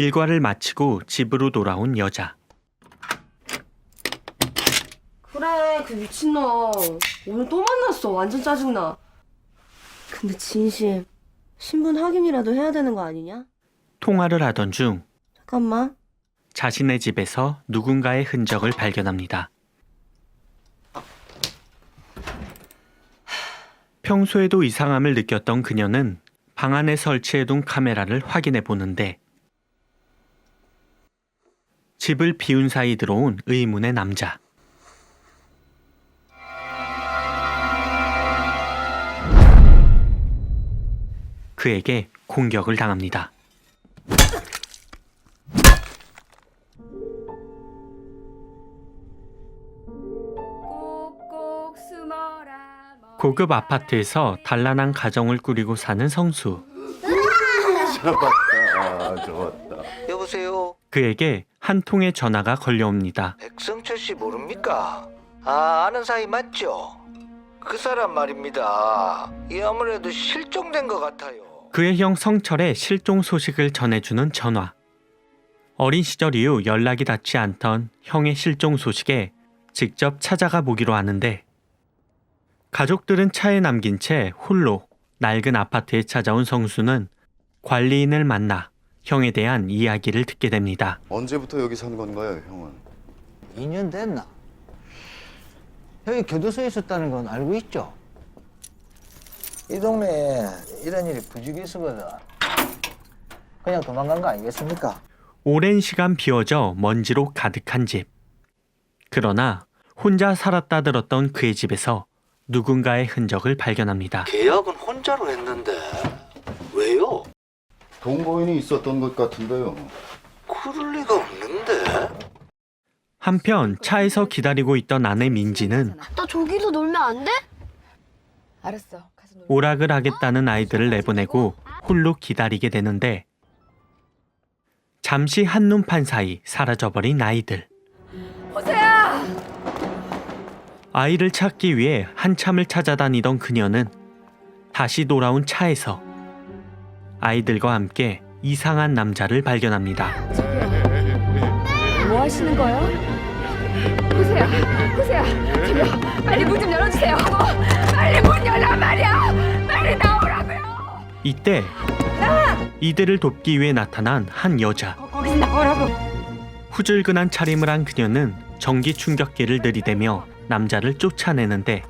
일과를 마치고 집으로 돌아온 여자. 그래 그 미친놈 오늘 또 만났어 완전 짜증나 근데 진심 신분 확인이라도 해야 되는 거 아니냐? 통화를 하던 중 잠깐만 자신의 집에서 누군가의 흔적을 발견합니다. 평소에도 이상함을 느꼈던 그녀는 방 안에 설치해둔 카메라를 확인해 보는데 집을 비운 사이 들어온 의문의 남자. 그에게 공격을 당합니다. 고급 아파트에서 단란한 가정을 꾸리고 사는 성수. 아, 좋았다. 여보세요. 그에게 한 통의 전화가 걸려옵니다. 백성철 씨 모릅니까? 아 아는 사이 맞죠? 그 사람 말입니다. 이 아무래도 실종된 것 같아요. 그의 형 성철의 실종 소식을 전해주는 전화. 어린 시절 이후 연락이 닿지 않던 형의 실종 소식에 직접 찾아가 보기로 하는데 가족들은 차에 남긴 채 홀로 낡은 아파트에 찾아온 성수는 관리인을 만나 형에 대한 이야기를 듣게 됩니다. 언제부터 여기 산 건가요, 형은? 2년 됐나? 형이 교도소에 있었다는 건 알고 있죠? 이 동네에 이런 일이 부지기수거든. 그냥 도망간 거 아니겠습니까? 오랜 시간 비워져 먼지로 가득한 집. 그러나 혼자 살았다 들었던 그의 집에서 누군가의 흔적을 발견합니다. 계약은 혼자로 했는데 왜요? 동거인이 있었던 것 같은데요. 그럴 리가 없는데. 한편 차에서 기다리고 있던 아내 민지는 나 저기서 놀면 안 돼? 알았어 가서 놀 오락을 하겠다는 아이들을 내보내고 홀로 기다리게 되는데 잠시 한눈판 사이 사라져버린 아이들. 호세야 아이를 찾기 위해 한참을 찾아다니던 그녀는 다시 돌아온 차에서 아이들과 함께 이상한 남자를 발견합니다. 뭐 하시는 거예요? 호세야 호세야 저기요 빨리 문 좀 열어주세요 어, 빨리 문 열란 말이야 빨리 나오라고요 이때 이들을 돕기 위해 나타난 한 여자. 거, 거기서 나오라고 후줄근한 차림을 한 그녀는 전기 충격기를 들이대며 남자를 쫓아내는데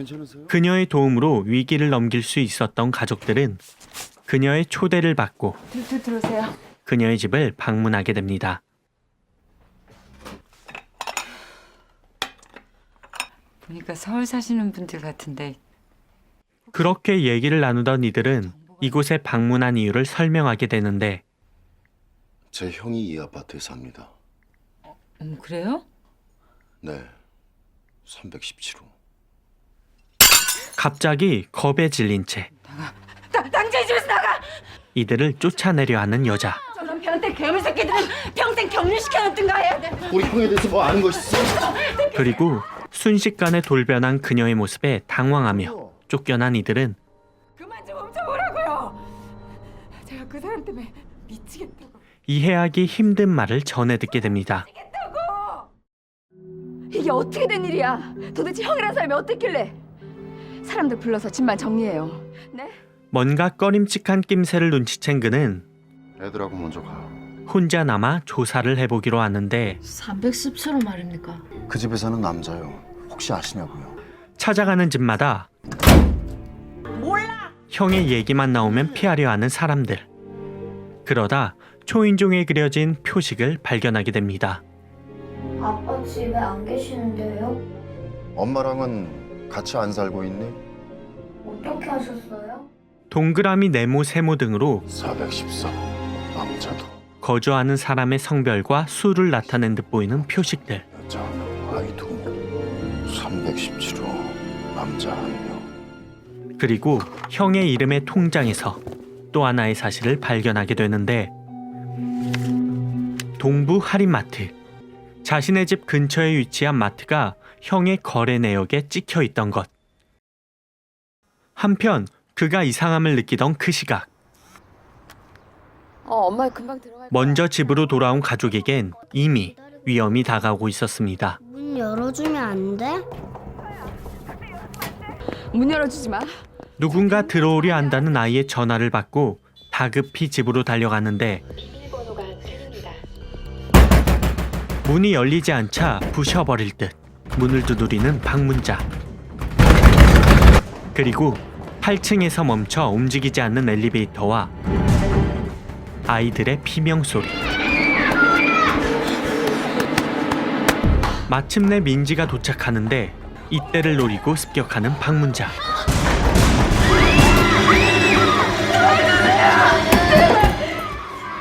괜찮으세요? 그녀의 도움으로 위기를 넘길 수 있었던 가족들은 그녀의 초대를 받고 들, 들, 들어오세요 그녀의 집을 방문하게 됩니다. 보니까 서울 사시는 분들 같은데 그렇게 얘기를 나누던 이들은 이곳에 방문한 이유를 설명하게 되는데 제 형이 이 아파트에 삽니다. 음, 그래요? 네. 317호. 갑자기 겁에 질린 채 나, 당장 이 집에서 나가! 이들을 쫓아내려 하는 여자. 저런 변태 괴물 새끼들은 평생 격리시켜놓든가 해야 돼. 우리 형에 대해서 뭐 아는 거 있어? 그리고 순식간에 돌변한 그녀의 모습에 당황하며 쫓겨난 이들은 그만 좀 훔쳐보라고요! 제가 그 사람 때문에 미치겠다고. 이해하기 힘든 말을 전해 듣게 됩니다. 미치겠다고! 이게 어떻게 된 일이야? 도대체 형이란 사람이 어땠길래 사람들 불러서 집만 정리해요 네? 뭔가 꺼림칙한 낌새를 눈치챈 그는 애들하고 먼저 가. 혼자 남아 조사를 해보기로 하는데 317호 말입니까? 그 집에 사는 남자요. 혹시 아시냐고요? 찾아가는 집마다 형의 얘기만 나오면 피하려 하는 사람들. 그러다 초인종에 그려진 표식을 발견하게 됩니다. 아빠 집에 안 계시는데요? 엄마랑은 같이 안 살고 있니? 어떻게 하셨어요? 동그라미, 네모, 세모 등으로 414. 남자도 거주하는 사람의 성별과 수를 나타낸 듯 보이는 표식들. 여자 아이도 317호 남자 한 명. 그리고 형의 이름의 통장에서 또 하나의 사실을 발견하게 되는데 동부 할인마트 자신의 집 근처에 위치한 마트가 형의 거래 내역에 찍혀 있던 것 한편 그가 이상함을 느끼던 그 시각 어, 엄마 금방 들어갈 거야. 먼저 집으로 돌아온 가족에겐 이미 위험이 다가오고 있었습니다. 문 열어주면 안 돼? 문 열어주지 마. 누군가 들어오려 한다는 아이의 전화를 받고 다급히 집으로 달려가는데 문이 열리지 않자 부셔버릴 듯 문을 두드리는 방문자. 그리고 8층에서 멈춰 움직이지 않는 엘리베이터와 아이들의 피명 소리. 마침내 민지가 도착하는데 이때를 노리고 습격하는 방문자.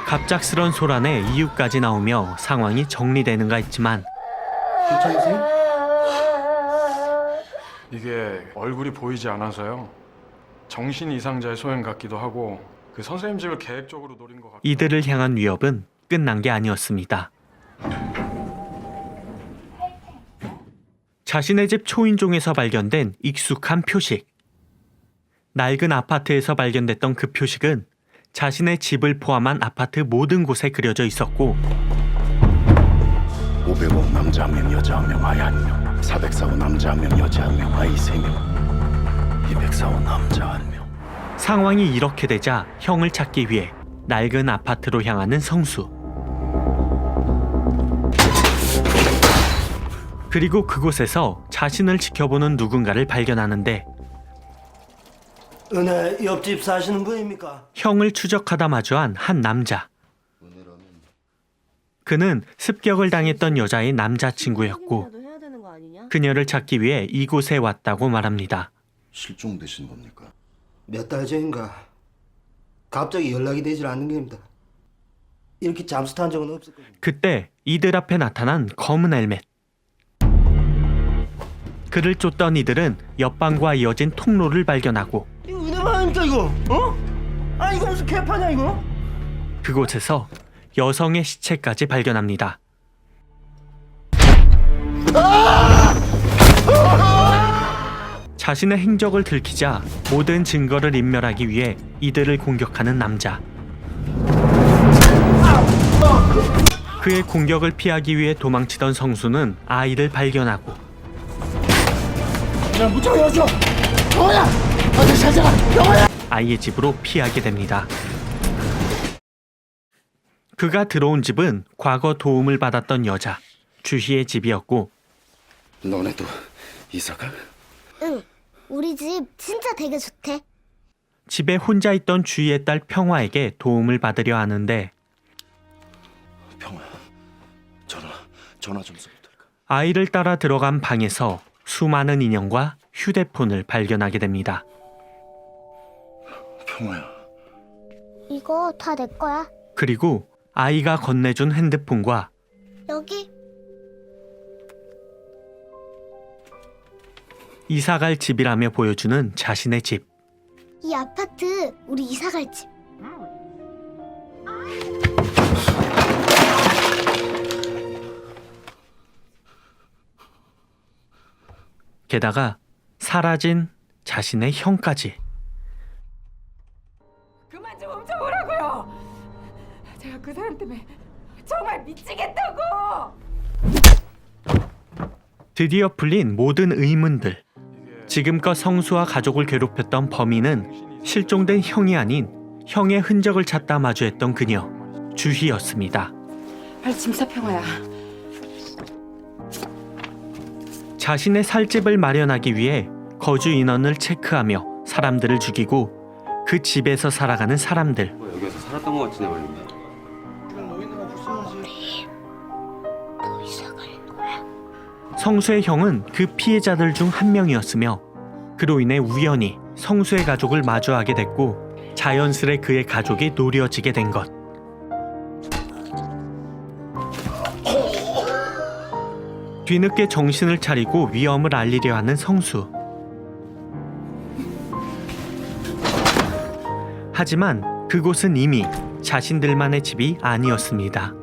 갑작스런 소란에 이유까지 나오며 상황이 정리되는가 했지만 이게 얼굴이 보이지 않아서요. 정신 이상자의 소행 같기도 하고 그 선생님직을 계획적으로 노린 것 같고 이들을 향한 위협은 끝난 게 아니었습니다. 자신의 집 초인종에서 발견된 익숙한 표식. 낡은 아파트에서 발견됐던 그 표식은 자신의 집을 포함한 아파트 모든 곳에 그려져 있었고 500억 남자 한 명, 여자 한 명, 아이 한 명. 404호 남자 한 명, 여자 한 명, 아이 세 명. 204호 남자 한 명. 상황이 이렇게 되자 형을 찾기 위해 낡은 아파트로 향하는 성수. 그리고 그곳에서 자신을 지켜보는 누군가를 발견하는데 은혜 옆집 사시는 분입니까? 형을 추적하다 마주한 한 남자. 그는 습격을 당했던 여자의 남자친구였고? 그녀를 찾기 위해 이곳에 왔다고 말합니다. 실종되신 겁니까? 몇 달 전인가 갑자기 연락이 되질 않는 겁니다. 이렇게 잠수 탄 적은 없었거든요. 그때 이들 앞에 나타난 검은 헬멧. 그를 쫓던 이들은 옆방과 이어진 통로를 발견하고 이거 은혜만 하니까 이거 어? 아 이거 무슨 개파냐 이거? 그곳에서 여성의 시체까지 발견합니다. 자신의 행적을 들키자 모든 증거를 인멸하기 위해 이들을 공격하는 남자. 그의 공격을 피하기 위해 도망치던 성수는 아이를 발견하고 아이의 집으로 피하게 됩니다. 그가 들어온 집은 과거 도움을 받았던 여자 주희의 집이었고 너네도 이사가? 응. 우리 집 진짜 되게 좋대. 집에 혼자 있던 주희의 딸 평화에게 도움을 받으려 하는데 평화. 전화, 전화 좀 써도 될까? 아이를 따라 들어간 방에서 수많은 인형과 휴대폰을 발견하게 됩니다. 평화야. 이거 다 내 거야. 그리고 아이가 건네준 핸드폰과 여기. 이사갈 집이라며 보여주는 자신의 집. 이 아파트 우리 이사 갈 집. 게다가 사라진 자신의 형까지. 그만 좀 훔쳐보라고요. 제가 그 사람 때문에 정말 미치겠다고. 드디어 풀린 모든 의문들. 지금껏 성수와 가족을 괴롭혔던 범인은 실종된 형이 아닌 형의 흔적을 찾다 마주했던 그녀 주희였습니다. 빨리 짐 싸, 평화야. 자신의 살집을 마련하기 위해 거주 인원을 체크하며 사람들을 죽이고 그 집에서 살아가는 사람들. 여기서 살았던 것 같은 애 말입니다. 성수의 형은 그 피해자들 중 한 명이었으며 그로 인해 우연히 성수의 가족을 마주하게 됐고 자연스레 그의 가족이 노려지게 된 것. 뒤늦게 정신을 차리고 위험을 알리려 하는 성수. 하지만 그곳은 이미 자신들만의 집이 아니었습니다.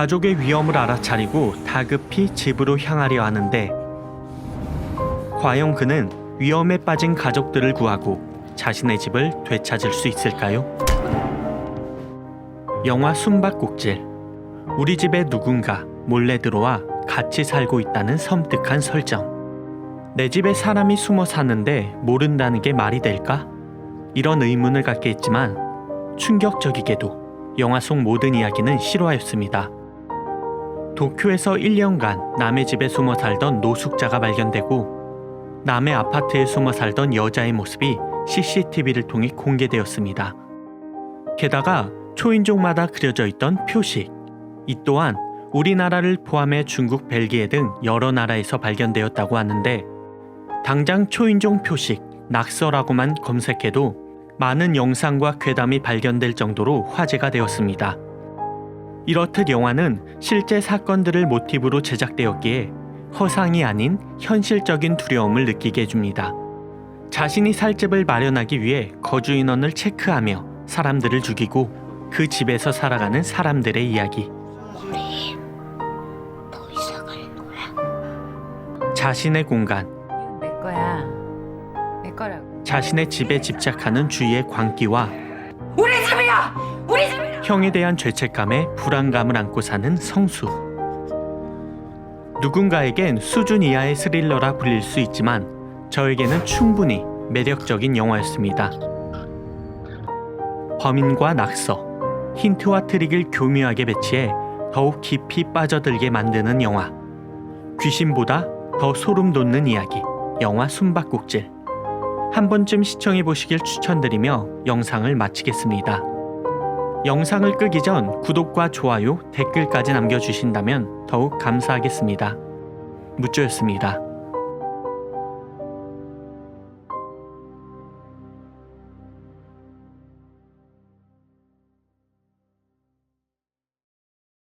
가족의 위험을 알아차리고 다급히 집으로 향하려 하는데 과연 그는 위험에 빠진 가족들을 구하고 자신의 집을 되찾을 수 있을까요? 영화 숨바꼭질 우리 집에 누군가 몰래 들어와 같이 살고 있다는 섬뜩한 설정. 내 집에 사람이 숨어 사는데 모른다는 게 말이 될까? 이런 의문을 갖게 했지만 충격적이게도 영화 속 모든 이야기는 실화였습니다. 도쿄에서 1년간 남의 집에 숨어 살던 노숙자가 발견되고 남의 아파트에 숨어 살던 여자의 모습이 CCTV를 통해 공개되었습니다. 게다가 초인종마다 그려져 있던 표식. 이 또한 우리나라를 포함해 중국, 벨기에 등 여러 나라에서 발견되었다고 하는데 당장 초인종 표식, 낙서라고만 검색해도 많은 영상과 괴담이 발견될 정도로 화제가 되었습니다. 이렇듯 영화는 실제 사건들을 모티브로 제작되었기에 허상이 아닌 현실적인 두려움을 느끼게 해줍니다. 자신이 살 집을 마련하기 위해 거주 인원을 체크하며 사람들을 죽이고 그 집에서 살아가는 사람들의 이야기. 더 이사 갈 거야? 자신의 공간, 이건 내 거야. 내 거라고. 자신의 집에 집착하는 주위의 광기와 형에 대한 죄책감에 불안감을 안고 사는 성수. 누군가에겐 수준 이하의 스릴러라 불릴 수 있지만 저에게는 충분히 매력적인 영화였습니다. 범인과 낙서, 힌트와 트릭을 교묘하게 배치해 더욱 깊이 빠져들게 만드는 영화. 귀신보다 더 소름 돋는 이야기. 영화 숨바꼭질. 한 번쯤 시청해 보시길 추천드리며 영상을 마치겠습니다. 영상을 끄기 전 구독과 좋아요, 댓글까지 남겨주신다면 더욱 감사하겠습니다. 무쪼였습니다.